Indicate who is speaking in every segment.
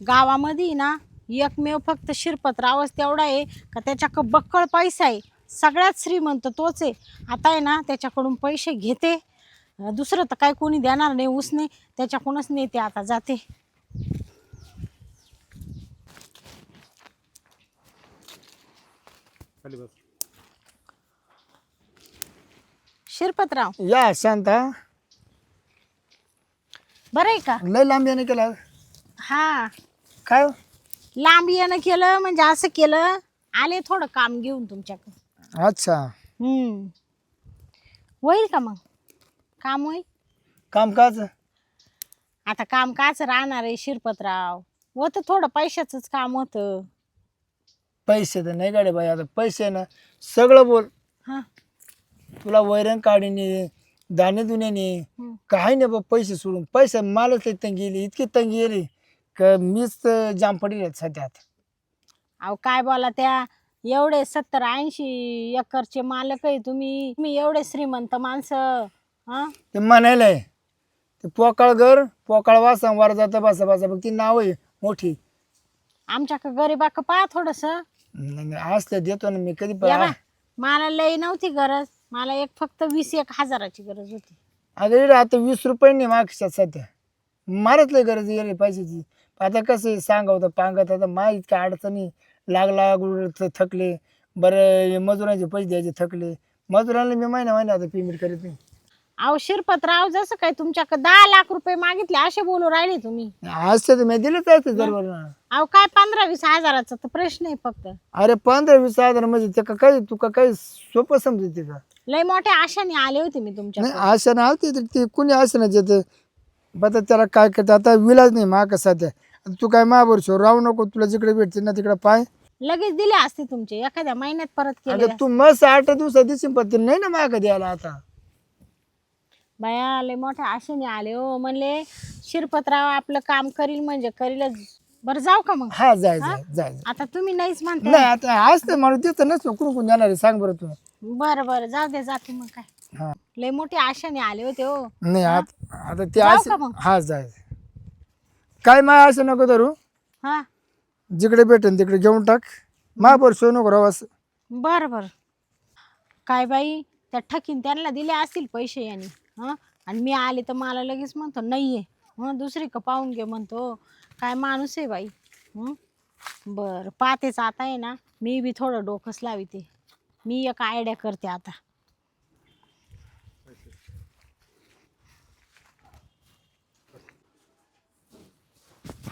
Speaker 1: गावामध्ये ना एकमेव फक्त शिरपतरावच तेवढा आहे का त्याच्या बक्कळ पैसा आहे. सगळ्यात श्रीमंत तोच आहे. आता आहे ना त्याच्याकडून पैसे घेते. दुसरं तर काय कोणी देणार नाही उसने त्याच्याकडूनच नेते आता जाते. शिरपतराव.
Speaker 2: या शांता.
Speaker 1: बरं आहे का?
Speaker 2: लय लांब याने केला.
Speaker 1: हा.
Speaker 2: काय हो?
Speaker 1: लांब येणं केलं म्हणजे असं केलं आले थोडं काम घेऊन तुमच्याकडे.
Speaker 2: अच्छा.
Speaker 1: हम्म. होईल का मग? काम होईल?
Speaker 2: काम काच?
Speaker 1: आता काम काच राहणार आहे शिरपतराव. होतं थोडं पैशाचंच काम होतं.
Speaker 2: पैसे तर नाही गाडे बाई आता पैसे ना सगळं बोल.
Speaker 1: हा.
Speaker 2: तुला वैरण काढणे दाणे दुण्याने
Speaker 1: हम्म.
Speaker 2: काही नाही बा पैसे सोडून. पैसे मलाच लई तंगी गेली इतकी तंगी गेली. का मीच जाम पडले सध्यात
Speaker 1: अहो काय बोला त्या? एवढे सत्तर ऐंशी एकरचे मालक आहे तुम्ही. तुम्ही एवढे श्रीमंत माणसं हा?
Speaker 2: ते म्हणायला आहे ते पोकाळ घर पोकाळ वासा वर जाता बसा बसा बघ ती नाव आहे मोठी.
Speaker 1: आमच्या गरीबाक पहा थोडस.
Speaker 2: नाही, नाही, असलं देतो ना मी कधी
Speaker 1: या बा,
Speaker 2: पा
Speaker 1: मला लई नव्हती गरज. मला एक फक्त वीस एक हजाराची गरज होती.
Speaker 2: अगं इकडे आता वीस रुपये नाही मागच्या सध्या. मारत लय गरज गेली पैशाची. आता कसं आहे, सांगा होतं पांगत आता मा इतक्या अडचणी लागला गुड थकले बरं मजुरांचे पैसे द्यायचे थकले. मजुरांना मी महिना महिना आता पेमेंट करीत नाही.
Speaker 1: अहो शिरपतराव जसं काय तुमच्याकडे दहा लाख रुपये मागितले असे बोलू राहिले तुम्ही.
Speaker 2: असते तर मी दिलेच असते दरबार
Speaker 1: अहो काय पंधरा वीस हजाराचा तर प्रश्न आहे फक्त.
Speaker 2: अरे पंधरा वीस हजार म्हणजे ते का काही तुका काही सोपं समजते का?
Speaker 1: लय मोठ्या आशाने आले होते मी तुमच्या
Speaker 2: नाही आशा ना तर ते कुणी असं ना जेते बघा त्याला काय करतं आता विलाज नाही मा सध्या. तू काय महाबर शो राहू नको तुला जिकडे भेटते ना तिकडे पाय.
Speaker 1: लगेच दिले असते तुमचे एखाद्या महिन्यात परत केले
Speaker 2: अगं तू मस्त आठ दिवसात दिसून पत्ते नाही ना माग द्यायला आता.
Speaker 1: बाया लय मोठ्या आशेने आले हो म्हणले शिरपतराव आपलं काम करील म्हणजे करीलच. बरं जाऊ का मग?
Speaker 2: हा जाय जाय जाय जाय.
Speaker 1: आता तुम्ही नाहीच म्हणता
Speaker 2: नाही आता आज तर माणूस देतं नसतो कुणी कोण जाणार आहे सांग बरं तू.
Speaker 1: बरं बरं जाऊ दे जाते मग काय.
Speaker 2: हा.
Speaker 1: लय मोठ्या आशेने आले होते हो.
Speaker 2: नाही आता आता ते
Speaker 1: का मग?
Speaker 2: हा जाय जाय. काय मा असं नको धरू.
Speaker 1: हा.
Speaker 2: जिकडे भेटेन तिकडे घेऊन टाक. महाबर शो नको राहू असं.
Speaker 1: बरं बरं. काय बाई त्या ठकीन त्यांना दिले असतील पैसे यांनी हं? आणि मी आले तर मला लगेच म्हणतो नाही आहे हं दुसरी का पाहून घे म्हणतो. काय माणूस आहे बाई हं? बरं पाहतेच आता आहे ना मी बी थोडं डोकंच लाविते. मी एक आयडिया करते आता.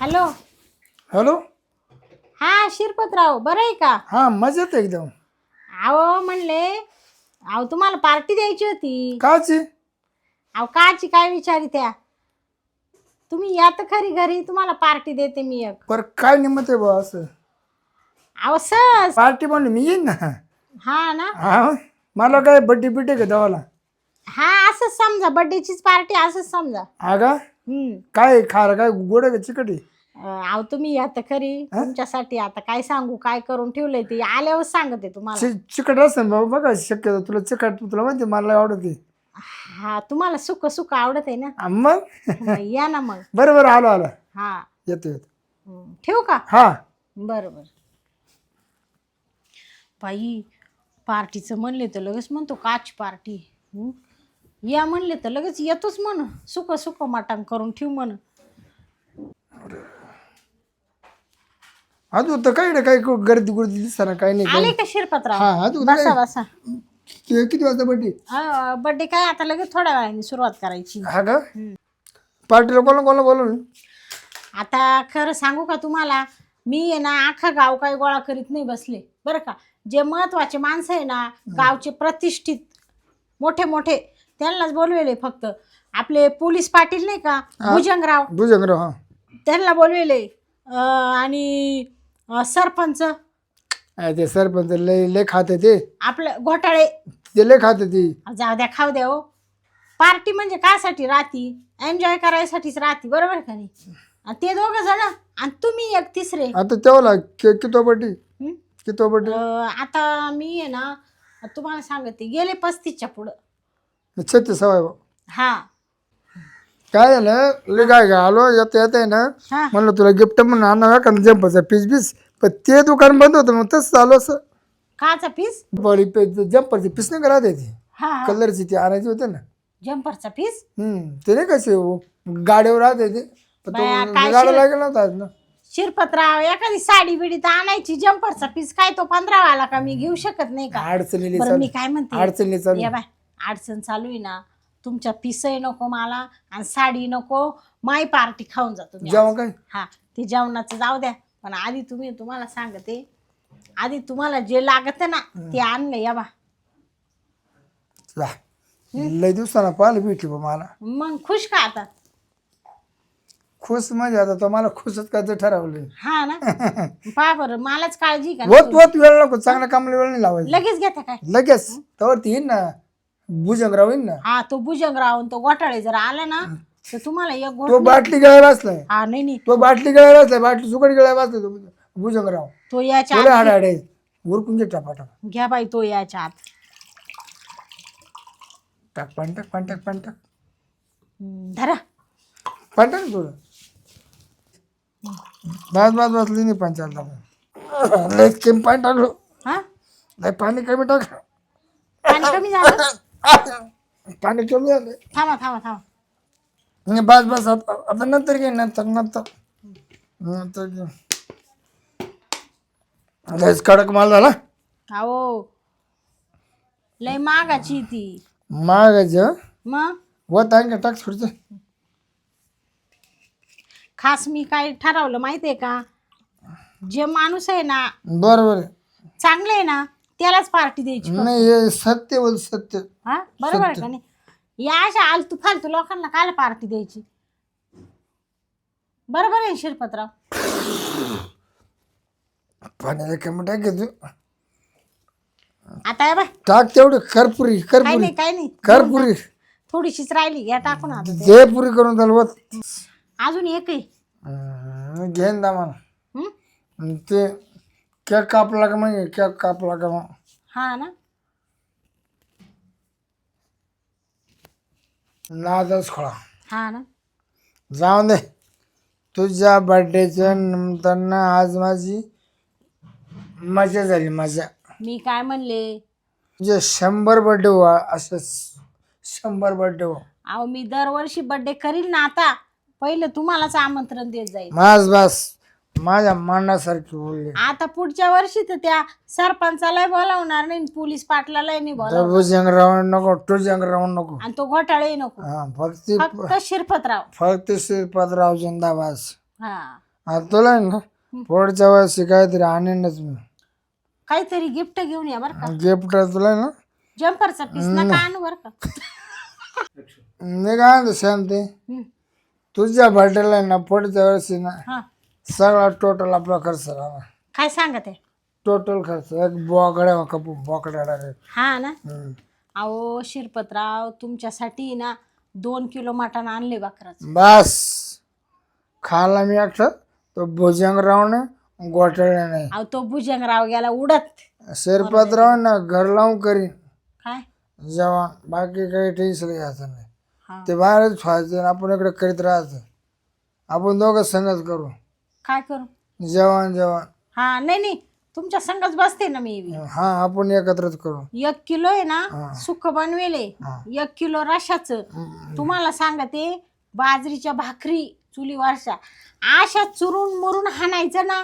Speaker 1: हॅलो.
Speaker 2: हॅलो?
Speaker 1: हा शिरपतराव बरं आहे का?
Speaker 2: हा मजेत आहे एकदम.
Speaker 1: अहो म्हणले अहो तुम्हाला पार्टी द्यायची होती.
Speaker 2: काची?
Speaker 1: अहो काची काय विचारी त्या? तुम्ही या तर खरी घरी तुम्हाला पार्टी देते मी एक.
Speaker 2: पर काय निमत आहे बा असं?
Speaker 1: अहो सहज.
Speaker 2: पार्टी म्हणून मी येईन ना?
Speaker 1: हा ना?
Speaker 2: हा? मला काय बड्डे बिड्डे का देवाला?
Speaker 1: हा असंच समजा बर्थडेचीच पार्टी असंच समजा.
Speaker 2: हा का?
Speaker 1: हम्म.
Speaker 2: काय खार काय गोड आहे का चिकट आहे?
Speaker 1: अहो तुम्ही या तर खरी. तुमच्यासाठी आता काय सांगू काय करून ठेवलंय ते? आल्यावर सांगते तुम्हाला.
Speaker 2: चि- चिकट असेल बाबा बघा शक्यतो तुला चिकट तुला माहिती मला आवडते
Speaker 1: हा तुम्हाला सुक सुक आवडत आहे ना?
Speaker 2: मग?
Speaker 1: मग या ना मग.
Speaker 2: बरं बरं आलो आलो.
Speaker 1: हा.
Speaker 2: येतो येतो.
Speaker 1: हम्म, ठेवू का?
Speaker 2: हा.
Speaker 1: बरं बरं. बाई पार्टीचं म्हणले तर लगेच म्हणतो काच पार्टी. हं? या म्हणले तर लगेच येतोच म्हण. सुक सुक मटण करून ठेव म्हण.
Speaker 2: अजून तर काही नाही काही गर्दी गर्दी दिसताना काही नाही.
Speaker 1: आले का शिरपतराव
Speaker 2: हा अजून
Speaker 1: बसा बसा.
Speaker 2: ते किती वाजता बड्डे
Speaker 1: बड्डे काय? आता लगेच थोड्या वेळाने सुरुवात करायची.
Speaker 2: हा का? पार्टीला कोणाला कोणाला बोलवलं?
Speaker 1: आता खरं सांगू का तुम्हाला? मी आहे ना अख्खा गाव काही गोळा करीत नाही बसले. बरं का? जे महत्त्वाचे माणसं आहे ना गावचे प्रतिष्ठित मोठे मोठे त्यांनाच बोलवेले फक्त. आपले पोलीस पाटील नाही का? भुजंगराव.
Speaker 2: भुजंगराव हा.
Speaker 1: त्यांना बोलवेले. अं, आणि अं, सरपंच.
Speaker 2: ते सरपंच लय लय खाते ते.
Speaker 1: आपलं घोटाळे.
Speaker 2: ते लय खाते ती.
Speaker 1: जाऊ द्या खाऊ द्या हो. पार्टी म्हणजे कासाठी राहती? एन्जॉय करायसाठीच राहती बरोबर का नाही? आणि ते दोघं जण आणि तुम्ही एक तिसरे.
Speaker 2: आता तेवढा कि- कितो बड्डे
Speaker 1: हं?
Speaker 2: कितो बड्डे
Speaker 1: अं, आता मी आहे ना तुम्हाला सांगते गेले पस्तीसच्या पुढं.
Speaker 2: छत्तीस सवाय बा
Speaker 1: हा.
Speaker 2: काय झालं? लय काय आलो येता येत आहे ना
Speaker 1: हा.
Speaker 2: म्हणलं तुला गिफ्ट म्हणून आणा का जम्परचा पीस बीस? पण ते दुकान बंद होतं मग तसं चालू असं.
Speaker 1: काचा पीस
Speaker 2: पीस नाही करा ती?
Speaker 1: हा हा.
Speaker 2: कलरची ती आणायची होते ना.
Speaker 1: जम्परचा पीस
Speaker 2: हम्म ते नाही कसे गाडीवर राहते ते? पण तो
Speaker 1: बाया, काय
Speaker 2: गाडा
Speaker 1: शिर-
Speaker 2: लागेल नव्हता आज ना.
Speaker 1: शिरपतराव एखादी साडी बिडी तर आणायची जम्परचा पीस काय तो पंधरावाला का मी घेऊ शकत नाही का? बरं
Speaker 2: चालू
Speaker 1: मी काय म्हणते?
Speaker 2: अडचणीली चालू.
Speaker 1: या बाय. अडचण चालू आहे ना तुमच्या पिसही नको मला आणि साडी नको माय पार्टी खाऊन जातो मी
Speaker 2: जेव्हा काय?
Speaker 1: हा ते जेवणाचं जाऊ द्या. पण आधी तुम्ही तुम्हाला सांगते आधी तुम्हाला जे लागत ना ते आणलं या बा.
Speaker 2: लय दिवसाला पाहिलं भेटली बा मला.
Speaker 1: मग खुश का आता?
Speaker 2: खुश म्हणजे आता तो मला खुशच काय ठरवलं
Speaker 1: हा ना. पहा बरं मलाच काळजी का
Speaker 2: होत होत वेळ नको चांगल्या कामाला वेळ नाही लावायची.
Speaker 1: लगेच घेता काय?
Speaker 2: लगेच. तवर ती येईन ना. भुजंगराव येईन ना?
Speaker 1: हा तो भुजंगराव आणि तो घोटाळे जर आला ना तर तुम्हाला एक
Speaker 2: तो बाटली गळ्या बसलाय.
Speaker 1: हा नाही नाही.
Speaker 2: तो बाटली गळ्या बसलाय बाटली सुकट गळ्या बसलाय तो भुजंगराव.
Speaker 1: तो याच्या
Speaker 2: थोडे
Speaker 1: आत
Speaker 2: हाड हाडे उरकून घे टापाटाप
Speaker 1: घ्या बाई तो याच्या आत.
Speaker 2: टाक पाणी टाक पाणी टाक पाणी टाक.
Speaker 1: हम्म, धरा.
Speaker 2: पाणी टाक थोडं. बस बस बस लिहिणी पाणी चालतं लय कमी पाणी टाकलो.
Speaker 1: हा?
Speaker 2: लय पाणी कमी टाक.
Speaker 1: पाणी कमी झालं?
Speaker 2: पाणी कमी झालं
Speaker 1: थांबा थांबा थांबा.
Speaker 2: बस बस आता आता नंतर घे नंतर नंतर. नंतर घे. लयच कडक माल झाला.
Speaker 1: अहो लय मागाची ती.
Speaker 2: मागायचं
Speaker 1: मग?
Speaker 2: होत आहे का? टाक थोडं
Speaker 1: खास मी काय ठरवलं माहितीये का? जे माणूस आहे ना
Speaker 2: बरोबर आहे.
Speaker 1: चांगलं आहे ना त्यालाच पार्टी द्यायची
Speaker 2: नाही हे सत्य बोल सत्य.
Speaker 1: हा? बरोबर आहे का नाही? या अशा आलतू फालतू लोकांना कायला पार्टी द्यायची? बरोबर आहे शिरपतराव?
Speaker 2: पाण्याला कमी टाक तू
Speaker 1: आता या बाय.
Speaker 2: टाक तेवढी करपुरी
Speaker 1: काय
Speaker 2: करपुरी.
Speaker 1: नाही काय नाही.
Speaker 2: करपुरी.
Speaker 1: थोडीशीच राहिली या टाकून आता ते.
Speaker 2: जे पुरी करून चालू होत
Speaker 1: अजून एक आहे.
Speaker 2: हम्म, घेईन दा मला
Speaker 1: हं?
Speaker 2: ते केक कापला का मग केक कापला का मग
Speaker 1: हा ना।
Speaker 2: नादच खोळा
Speaker 1: हा ना।
Speaker 2: जाऊन दे। तुझ्या बर्थडेच्या नंतर आज माझी मजा झाली मजा.
Speaker 1: मी काय म्हणले?
Speaker 2: तुझे शंभर बर्थडे व्हा असं शंभर बर्थडे हो
Speaker 1: अहो मी दरवर्षी बर्थडे करील ना आता. पहिलं तुम्हालाच आमंत्रण देत जाईल.
Speaker 2: मास बस. माझ्या मनासारखी बोलली.
Speaker 1: आता पुढच्या वर्षी तर त्या सरपंचाला बोलावणार नाही पोलीस पाटलालाही नाही बोलावणार.
Speaker 2: भुजंग रावण नको रावण नको.
Speaker 1: आणि तो घोटाळे नको.
Speaker 2: हा फक्त
Speaker 1: फक्त शिरपतराव.
Speaker 2: फक्त श्रीपादराव जिंदाबास
Speaker 1: हा.
Speaker 2: आता तुला आहे ना पुढच्या वर्षी काहीतरी आणीनच मी.
Speaker 1: काहीतरी गिफ्ट घेऊन या बरं का.
Speaker 2: गिफ्ट तुला आहे ना?
Speaker 1: जम्परचा पीस नका आणू बरं का.
Speaker 2: मी काय म्हणतो शांती. तुझ्या बर्थडेला आहे ना पुढच्या वर्षी ना
Speaker 1: हा.
Speaker 2: सगळा टोटल आपला खर्च राहणार
Speaker 1: काय सांगत? आहे
Speaker 2: टोटल खर्च एक बोकड्या कपू बोकड्या.
Speaker 1: हा ना?
Speaker 2: हम्म.
Speaker 1: अहो शिरपतराव तुमच्यासाठी ना दोन किलो मटण आणले बकराचं.
Speaker 2: बस. खाला मी एकटं तो भुजंग रावण गोठळे नाही.
Speaker 1: अहो तो भुजंगराव गेला उडत.
Speaker 2: शिरपतराव ना घर लावून करीन.
Speaker 1: काय?
Speaker 2: जेवण बाकी काही टेन्शन घ्यायचं नाही.
Speaker 1: हा.
Speaker 2: ते बाहेरच व्हायचं आणि आपण इकडे करीत राहायचं. आपण दोघं संगच करू.
Speaker 1: काय करू?
Speaker 2: जेवण जेवण.
Speaker 1: हा नाही नाही. तुमच्या संगच बसते ना मी.
Speaker 2: हा आपण एकत्रच करू.
Speaker 1: एक किलो आहे. ना सुक बनवेले
Speaker 2: हा.
Speaker 1: एक किलो रशाचं. तुम्हाला सांगते बाजरीच्या भाकरी चुलीवरच्या अशा चुरून मुरून हाणायचं ना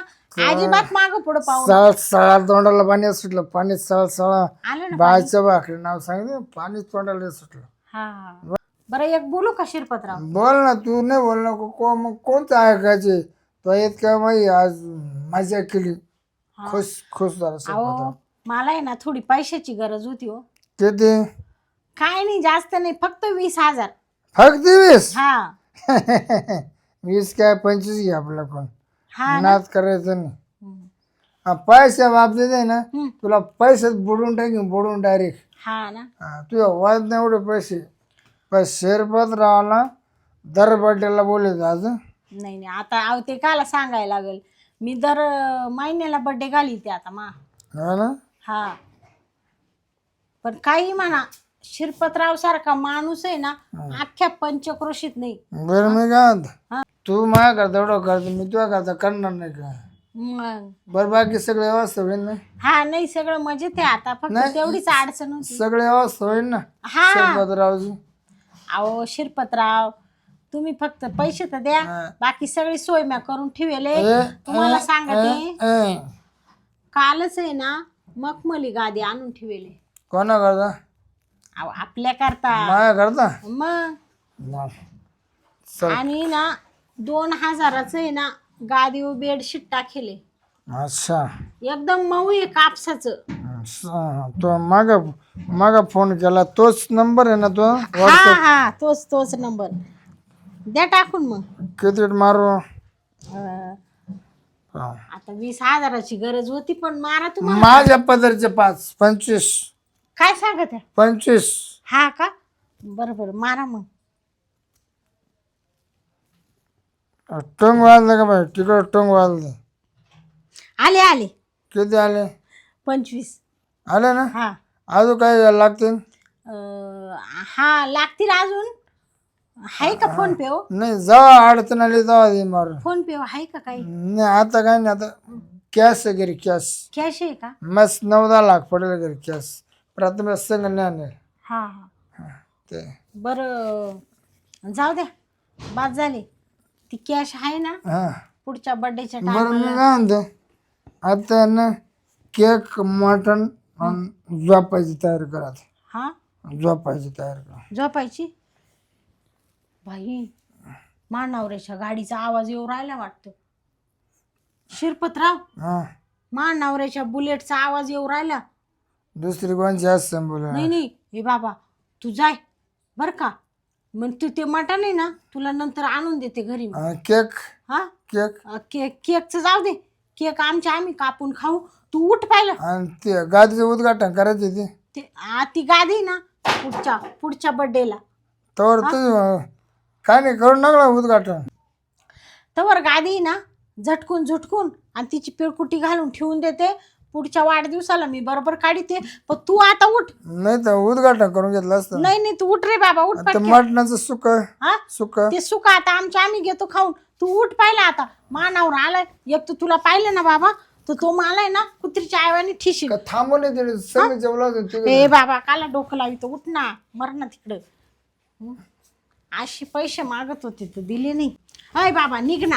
Speaker 1: अजिबात माग पुढं पाहू
Speaker 2: सळ सळा तोंडाला पाणी सुटलं. पाणी सळ सळा
Speaker 1: आलं ना
Speaker 2: भाकरी नाव सांगितलं. पाणी तोंडाला सुटलं.
Speaker 1: हा. हा. बरं एक बोलू का शिरपतराव?
Speaker 2: बोल ना तू नाही बोल ना को मग कोणतं ऐकायचे? तो इतका माही आज मजा केली.
Speaker 1: हा.
Speaker 2: खुश खुश झाला
Speaker 1: अहो. मला आहे ना थोडी पैशाची गरज होती हो.
Speaker 2: किती?
Speaker 1: काय नाही जास्त नाही फक्त वीस हजार.
Speaker 2: फक्त वीस?
Speaker 1: हा.
Speaker 2: वीस काय पंचवीस घे आपला कोण
Speaker 1: हा ना.
Speaker 2: नाच करायचं नाही.
Speaker 1: हम्म.
Speaker 2: हा, पैसे बाबतीत आहे ना
Speaker 1: हम्म.
Speaker 2: तुला पैसेच बुडून टाकीन बुडून डायरेक्ट
Speaker 1: हा ना.
Speaker 2: तुझ्या वाद नाही एवढे पैसे. पण शेरपत रावाला दर बड्डेला बोलायचं आज.
Speaker 1: नाही नाही आता अहो ते काला सांगायला लागेल. मी दर अं, महिन्याला बर्थडे घाली ते आता मा.
Speaker 2: हा ना?
Speaker 1: हा. पण काही म्हणा शिरपतराव सारखा माणूस आहे ना अख्ख्या पंचक्रोशीत नाही.
Speaker 2: बरं मी काय म्हणतो?
Speaker 1: हा.
Speaker 2: तू माझ्या करता एवढं करतो मी तुझ्या करता करणार नाही का?
Speaker 1: मग.
Speaker 2: बरं बाकी सगळे व्यवस्था होईल ना?
Speaker 1: हा नाही सगळं मजेत आहे आता फक्त
Speaker 2: नाही.
Speaker 1: तेवढीच अडचण होती.
Speaker 2: सगळे व्यवस्था होईल ना?
Speaker 1: हा.
Speaker 2: शिरपतरावजी?
Speaker 1: अहो शिरपतराव तुम्ही फक्त पैसे तर द्या.
Speaker 2: हा.
Speaker 1: बाकी सगळी सोय म्या करून ठेवले. तुम्हाला
Speaker 2: ए,
Speaker 1: सांगते. कालच आहे ना मखमली गादी आणून ठेवले.
Speaker 2: कोणा करता
Speaker 1: आपल्या करता
Speaker 2: माझ्या करता
Speaker 1: मग.
Speaker 2: चल.
Speaker 1: आणि ना दोन हजाराचं आहे ना गादी बेडशीट टाकेले.
Speaker 2: अच्छा.
Speaker 1: एकदम मऊ आहे कापसाचं.
Speaker 2: तो मागा मागा फोन केला. तोच नंबर आहे ना तो?
Speaker 1: हा हा तोच तोच नंबर. द्या टाकून मग.
Speaker 2: किती मारू.
Speaker 1: अं,
Speaker 2: हा.
Speaker 1: आता वीस हजाराची गरज होती पण मारा तुम्हाला.
Speaker 2: माझ्या पदरचे पाच पंचवीस.
Speaker 1: काय सांगत आहे
Speaker 2: पंचवीस.
Speaker 1: हा का? बरं बरं मारा मग.
Speaker 2: टोंग वाजलं का बाई? तिकडं टोंग वाजलं.
Speaker 1: आले आले.
Speaker 2: किती आले?
Speaker 1: पंचवीस.
Speaker 2: आले ना?
Speaker 1: हा.
Speaker 2: अजून काय लागतील?
Speaker 1: अं, हा लागतील अजून. आहे का फोन पे हो?
Speaker 2: नाही जेव्हा अडचण आली तेव्हा दे मारून
Speaker 1: फोन पे आहे का काही?
Speaker 2: नाही आता काय नाही आता कॅश आहे घरी कॅश.
Speaker 1: कॅश आहे का?
Speaker 2: मस्त नऊ दहा लाख पडेल घरी कॅश. प्रथम संग नाही आणेल.
Speaker 1: हा हा.
Speaker 2: ते.
Speaker 1: बरं जाऊ द्या. बाद झाले. ती कॅश आहे ना
Speaker 2: हा.
Speaker 1: पुढच्या बर्थडेच्या
Speaker 2: बरं मी काय म्हणते आता ना केक मटन झोपायची तयारी करा.
Speaker 1: हा?
Speaker 2: झोपायची तयारी करा.
Speaker 1: झोपायची? बाई मानावऱ्याच्या गाडीचा आवाज येऊ राहिला वाटतं. शिरपतराव
Speaker 2: हा.
Speaker 1: बुलेटचा आवाज येऊ राहिला.
Speaker 2: दुसरी कोणची असं बोला
Speaker 1: नाही नाही हे बाबा तू जाय बर का? मग तू ते मटण आहे ना तुला नंतर आणून देते घरी मी.
Speaker 2: केक?
Speaker 1: हा?
Speaker 2: केक?
Speaker 1: अ, केक केकचं जाऊ दे. केक आमच्या आम्ही कापून खाऊ. तू उठ पाहिलं.
Speaker 2: आणि ते गादीचं उद्घाटन करायचे ते.
Speaker 1: ते आ, ती गादी ना पुढच्या पुढच्या बर्थडेला
Speaker 2: तर ते काय नाही करून टाकला उद्घाटन.
Speaker 1: तवर गादी ना झटकून झटकून आणि तिची पिळकुटी घालून ठेवून देते. पुढच्या वाढदिवसाला मी बरोबर काढते. पण तू आता उठ.
Speaker 2: नाही तर उद्घाटन करून घेतलं असतं.
Speaker 1: नाही नाही तू उठ रे बाबा उठ
Speaker 2: ते
Speaker 1: पटकन.
Speaker 2: मटणाचं सुक
Speaker 1: हा?
Speaker 2: सुक.
Speaker 1: ते सुख आता आमच्या आम्ही घेतो खाऊन. तू उठ पाहिलं आता. मानावर आलाय. एक तर तुला पाहिलं ना बाबा तर तो मालाय ना कुत्रीच्या आईवानी ठिशील.
Speaker 2: का थांबवले ते सगळं जेवलं होतं ते
Speaker 1: ए बाबा काला डोकं लावितो उठ ना मर ना तिकडं. हं? अशी पैसे मागत होते तर दिले नाही. अय बाबा निघ ना.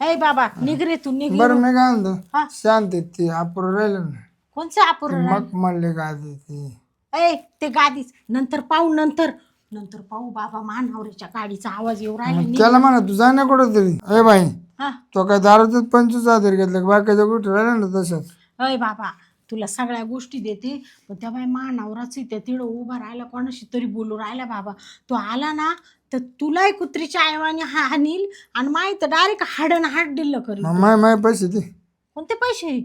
Speaker 1: अय बाबा निघ रे तू निघ.
Speaker 2: बरं मी काय
Speaker 1: हा.
Speaker 2: म्हणतो शांत ती आपण राहिलं ना.
Speaker 1: कोणचं अपूर्ण
Speaker 2: मग म्हणले गादी ती.
Speaker 1: ए ते गादीच. नंतर पाहू नंतर. नंतर पाहू बाबा मानवरीच्या गाडीचा आवाज येऊ राहिला निघ.
Speaker 2: त्याला म्हणा तू जा ना कुठं तरी? ए बाई
Speaker 1: हा.
Speaker 2: तो काय दारातच पंचवीस हजार घेतलं बाकीच्या कुठे राहिलं ना तशाच.
Speaker 1: अय बाबा तुला सगळ्या गोष्टी देते पण त्या बाई मानावराच त्या तिळं उभा राहिला कोणाशी तरी बोलू राहिला बाबा. तो आला ना तर तुलाही कुत्रीच्या आईवाने हा हानील आणि माय तर डायरेक्ट हाडन हाड दिलं करी
Speaker 2: मग माय माय पैसे दे.
Speaker 1: कोणते पैसे?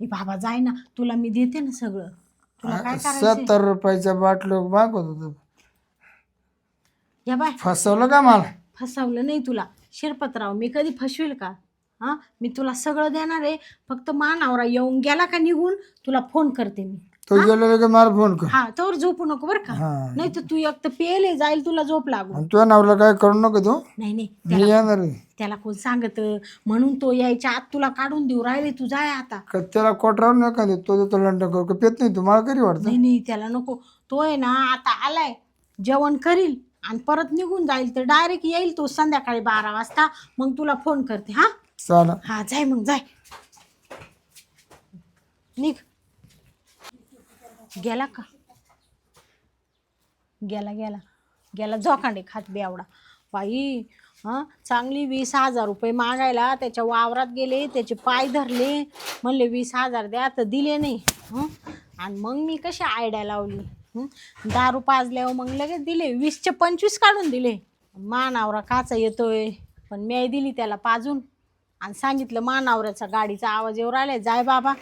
Speaker 1: ए बाबा जाय ना तुला मी देते ना सगळं. तुला काय करायचं
Speaker 2: सत्तर रुपयाच्या बाटलो मागवत होतो.
Speaker 1: या बाय.
Speaker 2: फसवलं का मला?
Speaker 1: फसवलं नाही तुला. शिरपतराव मी कधी फसवील का? हा? मी तुला सगळं देणार आहे. फक्त मानावरा येऊन गेला का निघून तुला फोन करते मी.
Speaker 2: तो का? मला फोन कर.
Speaker 1: हा तोवर झोपू नको बरं का.
Speaker 2: हा.
Speaker 1: नाही तर तू एक तर पेले जाईल तुला झोप लागू.
Speaker 2: आणि तुझ्या नावला काय करू नको तू?
Speaker 1: नाही नाही.
Speaker 2: मी येणार आहे.
Speaker 1: त्याला कोण सांगत? म्हणून तो यायच्या आत तुला काढून देऊ राहिले तू जाय आता.
Speaker 2: का त्याला कोटरावर नका दे तो तो लंड करू का? पेत नाही तुम्हाला करी वाटतं
Speaker 1: नाही नाही त्याला नको. तो आहे ना आता आलाय. जेवण करील आणि परत निघून जाईल. तर डायरेक्ट येईल तो संध्याकाळी बारा वाजता. मग तुला फोन करते हा?
Speaker 2: चला.
Speaker 1: हा जाय मग जाय. निघ. गेला का? गेला गेला. गेला जोकांडे खात बेवडा बाई हां चांगली वीस हजार रुपये मागायला त्याच्या वावरात गेले त्याचे पाय धरले. म्हणले वीस हजार द्या तर दिले नाही. हं? आणि मग मी कशी आयडिया लावली? हं? दारू पाजल्यावर मग लगेच दिले. वीसचे पंचवीस काढून दिले. मानावरा काचा येतोय पण मी दिली त्याला पाजून. आणि सांगितलं मानावऱ्याचा गाडीचा आवाज येऊ आलाय जाय बाबा.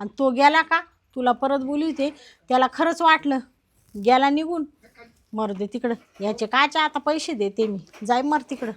Speaker 1: आणि तो गेला का? तुला परत बोलवते त्याला खरंच वाटलं. गेला निघून. मरू दे तिकडं. याचे कायचे आता पैसे देते मी. जाय मर तिकडं.